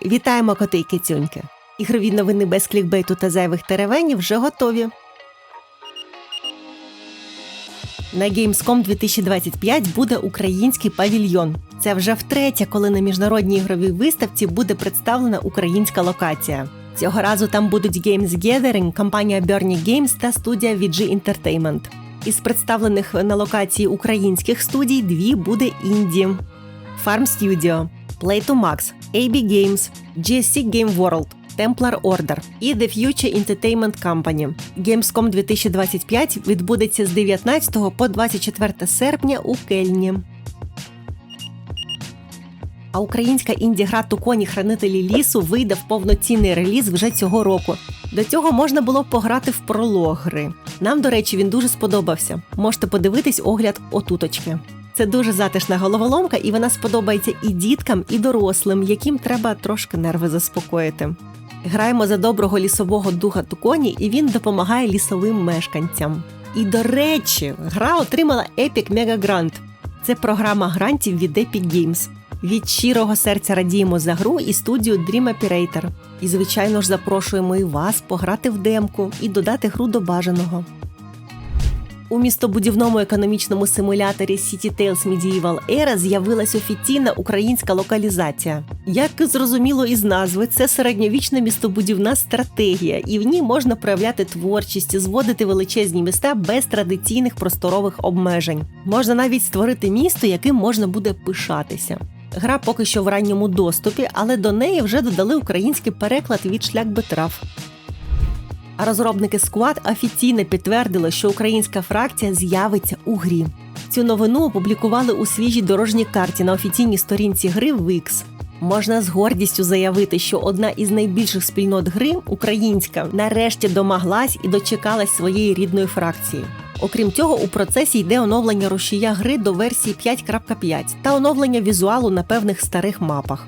Вітаємо коти і кицюньки! Ігрові новини без клікбейту та зайвих теревенів вже готові. На Gamescom 2025 буде український павільйон. Це вже втретє, коли на міжнародній ігровій виставці буде представлена українська локація. Цього разу там будуть Games Gathering, компанія Bernie Games та студія VG Entertainment. Із представлених на локації українських студій дві буде інді. Farm Studio, Play to Max, AB Games, GSC Game World, Templar Order і The Future Entertainment Company. Gamescom 2025 відбудеться з 19 по 24 серпня у Кельні. А українська інді-гра Туконі Хранителі лісу вийде в повноцінний реліз вже цього року. До цього можна було пограти в пролог гри. Нам, до речі, він дуже сподобався. Можете подивитись огляд отуточки. Це дуже затишна головоломка, і вона сподобається і діткам, і дорослим, яким треба трошки нерви заспокоїти. Граємо за доброго лісового духа Туконі, і він допомагає лісовим мешканцям. І до речі, гра отримала Epic Mega Grant. Це програма грантів від Epic Games. Від щирого серця радіємо за гру і студію Dream Operator. І, звичайно ж, запрошуємо і вас пограти в демку і додати гру до бажаного. У містобудівному економічному симуляторі City Tales Medieval Era з'явилась офіційна українська локалізація. Як зрозуміло із назви, це середньовічна містобудівна стратегія, і в ній можна проявляти творчість, зводити величезні міста без традиційних просторових обмежень. Можна навіть створити місто, яким можна буде пишатися. Гра поки що в ранньому доступі, але до неї вже додали український переклад від шлях Бетрав. Розробники Squad офіційно підтвердили, що українська фракція з'явиться у грі. Цю новину опублікували у свіжій дорожній карті на офіційній сторінці гри Wix. Можна з гордістю заявити, що одна із найбільших спільнот гри, українська, нарешті домоглась і дочекалась своєї рідної фракції. Окрім цього, у процесі йде оновлення рушія гри до версії 5.5 та оновлення візуалу на певних старих мапах.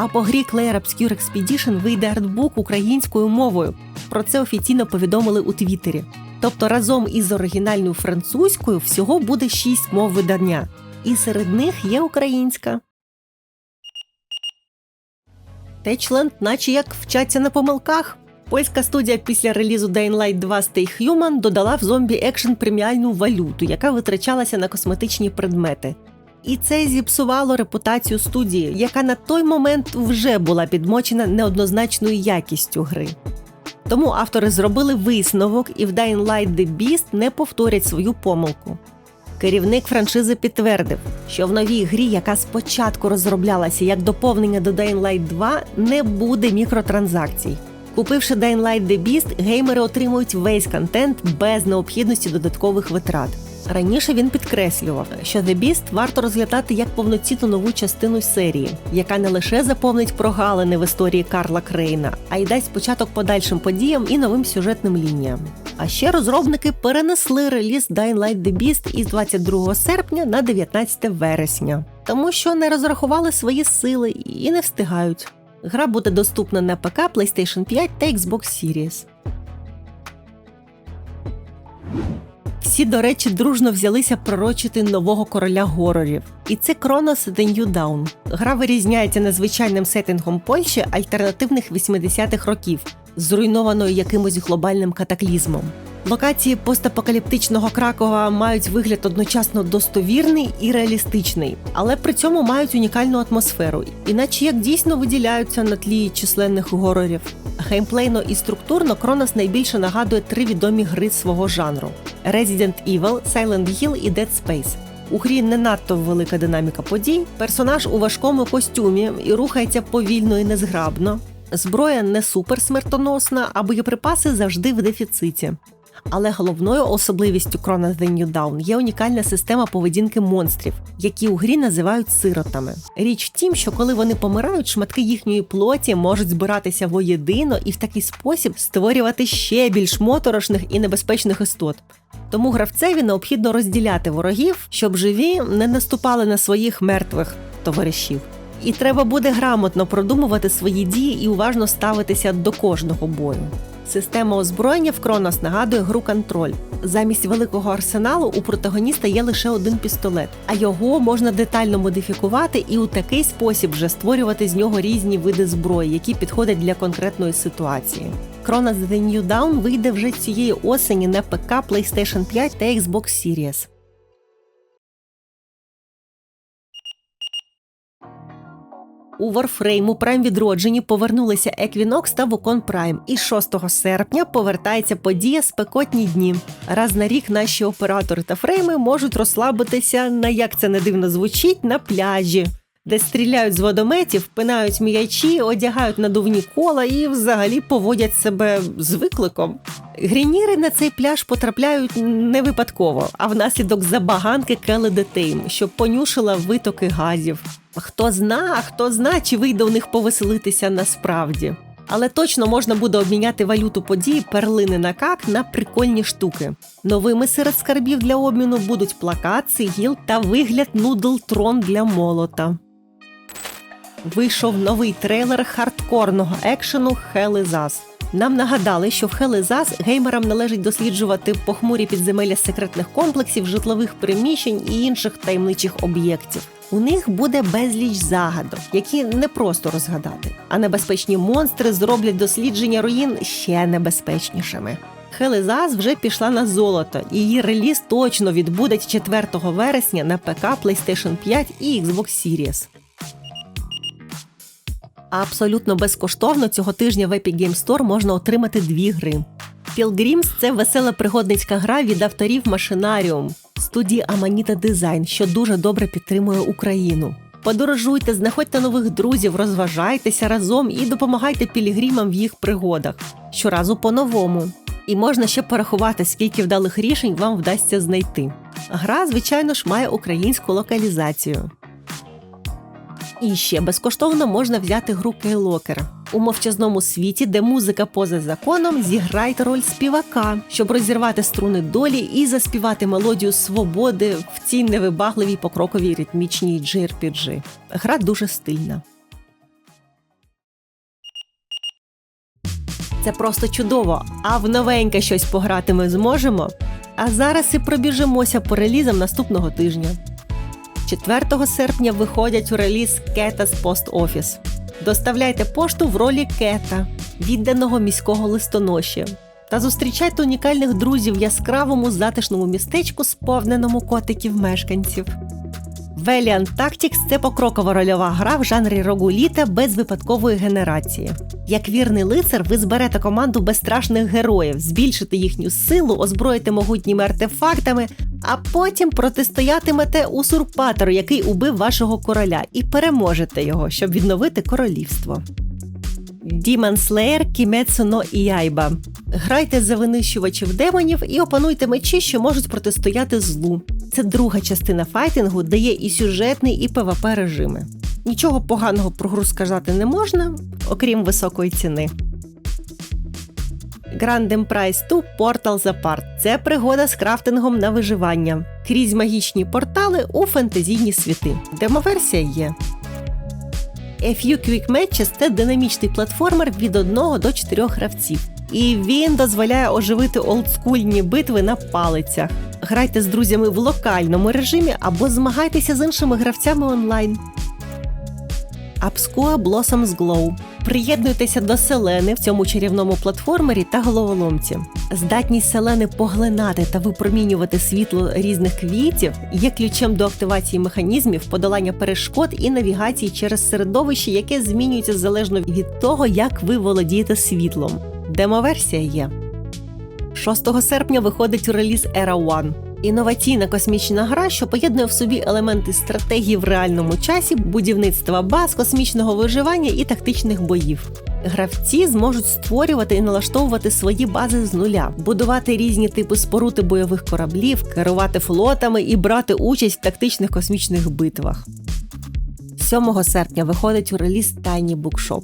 А по грі Clair Obscure Expedition вийде артбук українською мовою. Про це офіційно повідомили у Твіттері. Тобто разом із оригінальною французькою всього буде шість мов видання, і серед них є українська. Techland наче як вчаться на помилках. Польська студія після релізу Dying Light 2 Stay Human додала в зомбі екшен преміальну валюту, яка витрачалася на косметичні предмети. І це зіпсувало репутацію студії, яка на той момент вже була підмочена неоднозначною якістю гри. Тому автори зробили висновок і в Dying Light The Beast не повторять свою помилку. Керівник франшизи підтвердив, що в новій грі, яка спочатку розроблялася як доповнення до Dying Light 2, не буде мікротранзакцій. Купивши Dying Light The Beast, геймери отримують весь контент без необхідності додаткових витрат. Раніше він підкреслював, що The Beast варто розглядати як повноцінну нову частину серії, яка не лише заповнить прогалини в історії Карла Крейна, а й дасть початок подальшим подіям і новим сюжетним лініям. А ще розробники перенесли реліз Dying Light The Beast із 22 серпня на 19 вересня, тому що не розрахували свої сили і не встигають. Гра буде доступна на ПК, PlayStation 5 та Xbox Series. Всі, до речі, дружно взялися пророчити нового короля горорів. І це Кронос The New Dawn. Гра вирізняється незвичайним сеттингом Польщі альтернативних 80-х років, зруйнованою якимось глобальним катаклізмом. Локації постапокаліптичного Кракова мають вигляд одночасно достовірний і реалістичний, але при цьому мають унікальну атмосферу, іначе як дійсно виділяються на тлі численних горорів. Геймплейно і структурно Кронос найбільше нагадує три відомі гри свого жанру: Resident Evil, Silent Hill і Dead Space. У грі не надто велика динаміка подій. Персонаж у важкому костюмі і рухається повільно і незграбно. Зброя не супер смертоносна, а боєприпаси завжди в дефіциті. Але головною особливістю Chrono The New Dawn є унікальна система поведінки монстрів, які у грі називають сиротами. Річ в тім, що коли вони помирають, шматки їхньої плоті можуть збиратися воєдино і в такий спосіб створювати ще більш моторошних і небезпечних істот. Тому гравцеві необхідно розділяти ворогів, щоб живі не наступали на своїх мертвих товаришів. І треба буде грамотно продумувати свої дії і уважно ставитися до кожного бою. Система озброєння в Кронос нагадує гру контроль. Замість великого арсеналу у протагоніста є лише один пістолет, а його можна детально модифікувати і у такий спосіб вже створювати з нього різні види зброї, які підходять для конкретної ситуації. Кронос The New Dawn вийде вже цієї осені на ПК, PlayStation 5 та Xbox Series. У Warframe у Prime відродженні повернулися Equinox та Wukong Prime. І 6 серпня повертається подія спекотні дні. Раз на рік наші оператори та фрейми можуть розслабитися на як це не дивно звучить на пляжі, де стріляють з водометів, пинають м'ячі, одягають надувні кола і взагалі поводять себе з викликом. Грініри на цей пляж потрапляють не випадково, а внаслідок забаганки Келли Детейм, що понюшила витоки газів. Хто зна, а хто зна, чи вийде у них повеселитися насправді. Але точно можна буде обміняти валюту події перлини на как на прикольні штуки. Новими серед скарбів для обміну будуть плакат, сигіл та вигляд нудл трон для молота. Вийшов новий трейлер хардкорного екшену Хелизас. Нам нагадали, що в Хелизас геймерам належить досліджувати похмурі підземелля секретних комплексів, житлових приміщень і інших таємничих об'єктів. У них буде безліч загадок, які не просто розгадати, а небезпечні монстри зроблять дослідження руїн ще небезпечнішими. Хелезас вже пішла на золото, і її реліз точно відбудеть 4 вересня на ПК, PlayStation 5 і Xbox Series. А абсолютно безкоштовно цього тижня в Epic Game Store можна отримати дві гри. Pilgrims – це весела пригодницька гра від авторів Machinarium, студії Amanita Design, що дуже добре підтримує Україну. Подорожуйте, знаходьте нових друзів, розважайтеся разом і допомагайте пілігримам в їх пригодах щоразу по-новому. І можна ще порахувати, скільки вдалих рішень вам вдасться знайти. Гра, звичайно ж, має українську локалізацію. І ще безкоштовно можна взяти гру Кейлокер. У мовчазному світі, де музика поза законом, зіграйте роль співака, щоб розірвати струни долі і заспівати мелодію свободи в цій невибагливій покроковій ритмічній JRPG. Гра дуже стильна. Це просто чудово. А в новеньке щось пограти ми зможемо. А зараз і пробіжимося по релізам наступного тижня. 4 серпня виходять у реліз Кетас Пост Офіс. Доставляйте пошту в ролі кета, відданого міського листоноші. Та зустрічайте унікальних друзів в яскравому затишному містечку, сповненому котиків мешканців. Valiant Tactics – це покрокова рольова гра в жанрі рогуліта без випадкової генерації. Як вірний лицар, ви зберете команду безстрашних героїв, збільшите їхню силу, озброїте могутніми артефактами, а потім протистоятимете узурпатору, який убив вашого короля, і переможете його, щоб відновити королівство. Demon Slayer Kimetsu no Iaiba. Грайте за винищувачів демонів і опануйте мечі, що можуть протистояти злу. Це друга частина файтингу, де є і сюжетний, і ПВП режими. Нічого поганого про гру сказати не можна, окрім високої ціни. Grand Emprise 2 за Парт. – це пригода з крафтингом на виживання крізь магічні портали у фентезійні світи. Демоверсія є. Few Quick Matches – це динамічний платформер від 1 до 4 гравців. І він дозволяє оживити олдскульні битви на палицях. Грайте з друзями в локальному режимі або змагайтеся з іншими гравцями онлайн. Abscua Blossoms Glow. Приєднуйтеся до селени в цьому чарівному платформері та головоломці. Здатність селени поглинати та випромінювати світло різних квітів є ключем до активації механізмів, подолання перешкод і навігації через середовище, яке змінюється залежно від того, як ви володієте світлом. Демоверсія є. 6 серпня виходить у реліз Era One. Інноваційна космічна гра, що поєднує в собі елементи стратегії в реальному часі, будівництва баз, космічного виживання і тактичних боїв. Гравці зможуть створювати і налаштовувати свої бази з нуля, будувати різні типи спорути бойових кораблів, керувати флотами і брати участь в тактичних космічних битвах. 7 серпня виходить у реліз Tiny Bookshop.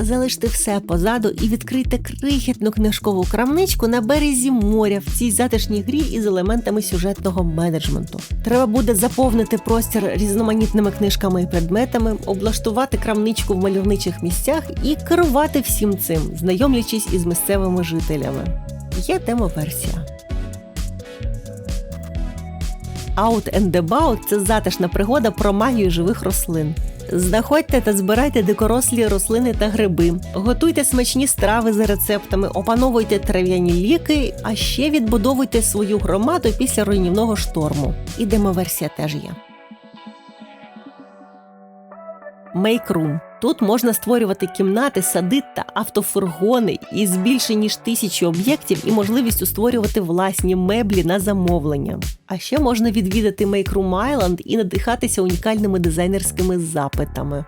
Залиште все позаду і відкрийте крихітну книжкову крамничку на березі моря в цій затишній грі із елементами сюжетного менеджменту. Треба буде заповнити простір різноманітними книжками і предметами, облаштувати крамничку в мальовничих місцях і керувати всім цим, знайомлячись із місцевими жителями. Є демо-версія. Out and About – це затишна пригода про магію живих рослин. Знаходьте та збирайте дикорослі рослини та гриби, готуйте смачні страви за рецептами, опановуйте трав'яні ліки, а ще відбудовуйте свою громаду після руйнівного шторму. І демоверсія теж є. Make Room. Тут можна створювати кімнати, сади та автофургони із більше ніж тисячі об'єктів і можливістю створювати власні меблі на замовлення. А ще можна відвідати Make Room Island і надихатися унікальними дизайнерськими запитами.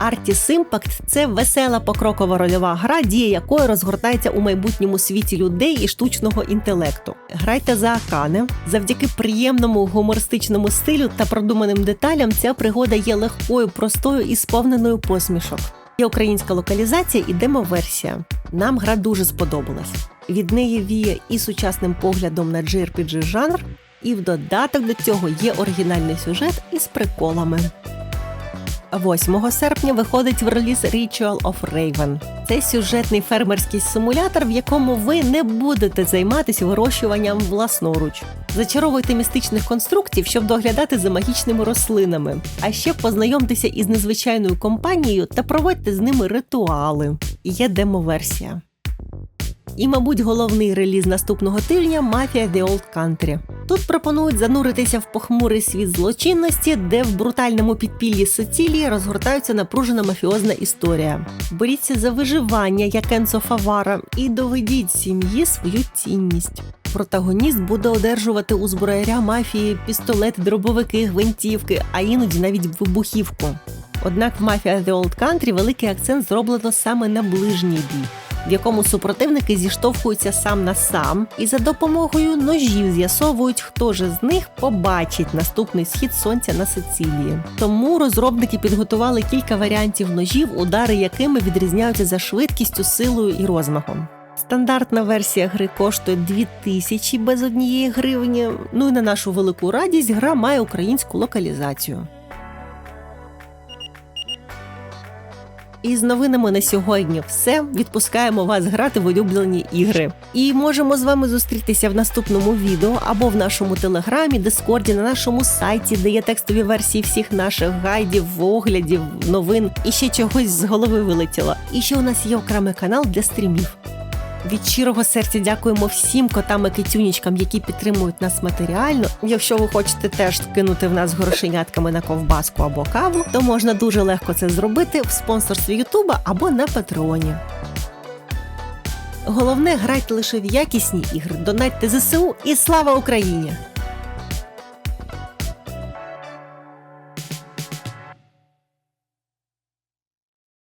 Artis Impact – це весела покрокова рольова гра, дія якої розгортається у майбутньому світі людей і штучного інтелекту. Грайте за Акане. Завдяки приємному гумористичному стилю та продуманим деталям ця пригода є легкою, простою і сповненою посмішок. Є українська локалізація і демо-версія. Нам гра дуже сподобалась. Від неї віє і сучасним поглядом на JRPG жанр, і в додаток до цього є оригінальний сюжет із приколами. 8 серпня виходить в реліз Ritual of Raven. Це сюжетний фермерський симулятор, в якому ви не будете займатися вирощуванням власноруч. Зачаровуйте містичних конструктів, щоб доглядати за магічними рослинами. А ще познайомтеся із незвичайною компанією та проводьте з ними ритуали. Є демо-версія. І, мабуть, головний реліз наступного тижня Mafia The Old Country. Тут пропонують зануритися в похмурий світ злочинності, де в брутальному підпіллі Сицилії розгортається напружена мафіозна історія. Боріться за виживання, як Енцо Фавара, і доведіть сім'ї свою цінність. Протагоніст буде одержувати у зброяря мафії пістолети, дробовики, гвинтівки, а іноді навіть вибухівку. Однак в Mafia The Old Country великий акцент зроблено саме на ближній бій в якому супротивники зіштовхуються сам на сам і за допомогою ножів з'ясовують, хто ж з них побачить наступний схід сонця на Сицилії. Тому розробники підготували кілька варіантів ножів, удари якими відрізняються за швидкістю, силою і розмахом. Стандартна версія гри коштує 2000 без однієї гривні. Ну і на нашу велику радість гра має українську локалізацію. І з новинами на сьогодні все. Відпускаємо вас грати в улюблені ігри. І можемо з вами зустрітися в наступному відео або в нашому телеграмі, дискорді, на нашому сайті, де є текстові версії всіх наших гайдів, оглядів, новин і ще чогось з голови вилетіло. І ще у нас є окремий канал для стрімів. Від щирого серця дякуємо всім котам і китюнічкам, які підтримують нас матеріально. Якщо ви хочете теж кинути в нас грошенятками на ковбаску або каву, то можна дуже легко це зробити в спонсорстві Ютуба або на Патреоні. Головне, грайте лише в якісні ігри, донатьте ЗСУ і слава Україні!